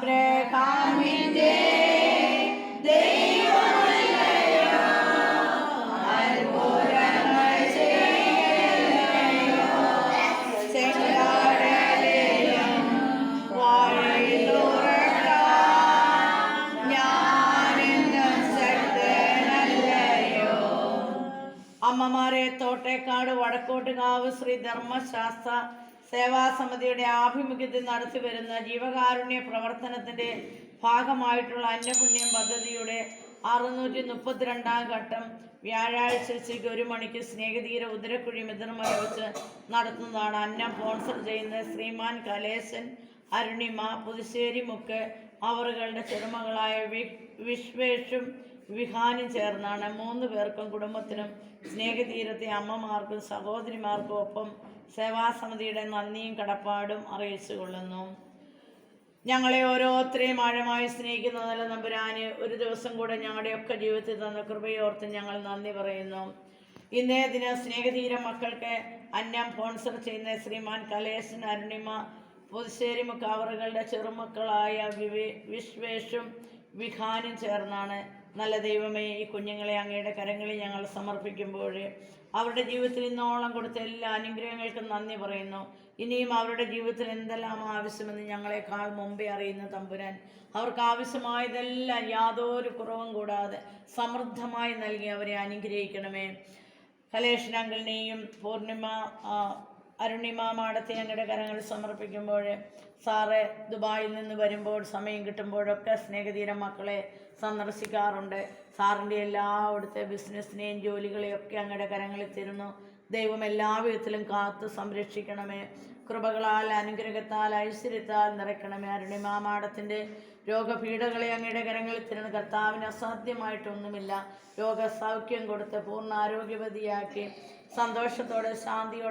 അബ്രഹാമിന്റെ അമ്മമാരെ തോട്ടേക്കാട് വടക്കോട്ടുകാവ് ശ്രീ ധർമ്മശാസ്ത്ര സേവാസമിതിയുടെ ആഭിമുഖ്യത്തിൽ നടത്തി വരുന്ന ജീവകാരുണ്യ പ്രവർത്തനത്തിന്റെ ഭാഗമായിട്ടുള്ള അന്നപുണ്യം പദ്ധതിയുടെ അറുന്നൂറ്റി മുപ്പത്തിരണ്ടാം ഘട്ടം വ്യാഴാഴ്ച ഉച്ചയ്ക്ക് ഒരു മണിക്ക് സ്നേഹതീര ഉദരക്കുഴി മിതർമയ വെച്ച് നടത്തുന്നതാണ്. അന്നം സ്പോൺസർ ചെയ്യുന്ന ശ്രീമാൻ കലേശൻ അരുണിമ പുതുശ്ശേരി മുക്ക് അവറുകളുടെ ചെറുമകളായ വിശ്വേഷും വിഹാനും ചേർന്നാണ് മൂന്ന് പേർക്കും കുടുംബത്തിനും സ്നേഹതീരത്തെ അമ്മമാർക്കും സഹോദരിമാർക്കും ഒപ്പം സേവാസമിതിയുടെ നന്ദിയും കടപ്പാടും അറിയിച്ചു കൊള്ളുന്നു. ഞങ്ങളെ ഓരോരുത്തരെയും ആഴമായി സ്നേഹിക്കുന്ന നല്ല നമ്പുരാന് ഒരു ദിവസം കൂടെ ഞങ്ങളുടെയൊക്കെ ജീവിതത്തിൽ തന്ന കൃപയോർത്ത് ഞങ്ങൾ നന്ദി പറയുന്നു. ഇന്നേ ദിന സ്നേഹതീര മക്കൾക്ക് അന്നം സ്പോൺസർ ചെയ്യുന്ന ശ്രീമാൻ കലേശൻ അരുണിമ പുതുശ്ശേരി മുക്കാവറുകളുടെ ചെറുമക്കളായ വിവേ വിശ്വേഷും വിഖാനും ചേർന്നാണ്. നല്ല ദൈവമേ ഈ കുഞ്ഞുങ്ങളെ അങ്ങയുടെ കരങ്ങളിൽ ഞങ്ങൾ സമർപ്പിക്കുമ്പോൾ അവരുടെ ജീവിതത്തിൽ ഇന്നോളം കൊടുത്ത എല്ലാ അനുഗ്രഹങ്ങൾക്കും നന്ദി പറയുന്നു. ഇനിയും അവരുടെ ജീവിതത്തിൽ എന്തെല്ലാം ആവശ്യമെന്ന് ഞങ്ങളെക്കാൾ മുമ്പേ അറിയുന്ന തമ്പുരാൻ അവർക്ക് ആവശ്യമായതെല്ലാം യാതൊരു കുറവും കൂടാതെ സമൃദ്ധമായി നൽകി അവരെ അനുഗ്രഹിക്കണമേ. കലേഷൻ അങ്കിളിനെയും പൂർണിമ അരുണിമ മാടത്തെ ഞങ്ങളുടെ കരങ്ങളിൽ സമർപ്പിക്കുമ്പോൾ സാറ് ദുബായിൽ നിന്ന് വരുമ്പോൾ സമയം കിട്ടുമ്പോഴൊക്കെ സ്നേഹതീര മക്കളെ സന്ദർശിക്കാറുണ്ട്. സാറിന്റെ എല്ലാ അവിടുത്തെ ബിസിനസ്സിനെയും ജോലികളെയൊക്കെ അങ്ങയുടെ കരങ്ങളിൽ തരുന്നു. ദൈവം എല്ലാ വിധത്തിലും കാത്തു സംരക്ഷിക്കണമേ. കൃപകളാൽ അനുഗ്രഹത്താൽ ഐശ്വര്യത്താൽ നിറയ്ക്കണമേ. അരുണിമ മാടത്തിന്റെ രോഗപീഠകളെ അങ്ങയുടെ കരങ്ങളിൽ തരുന്ന കർത്താവിന് അസാധ്യമായിട്ടൊന്നുമില്ല. രോഗസൗഖ്യം കൊടുത്ത് പൂർണ ആരോഗ്യവതിയാക്കി സന്തോഷത്തോടെ ശാന്തിയോടെ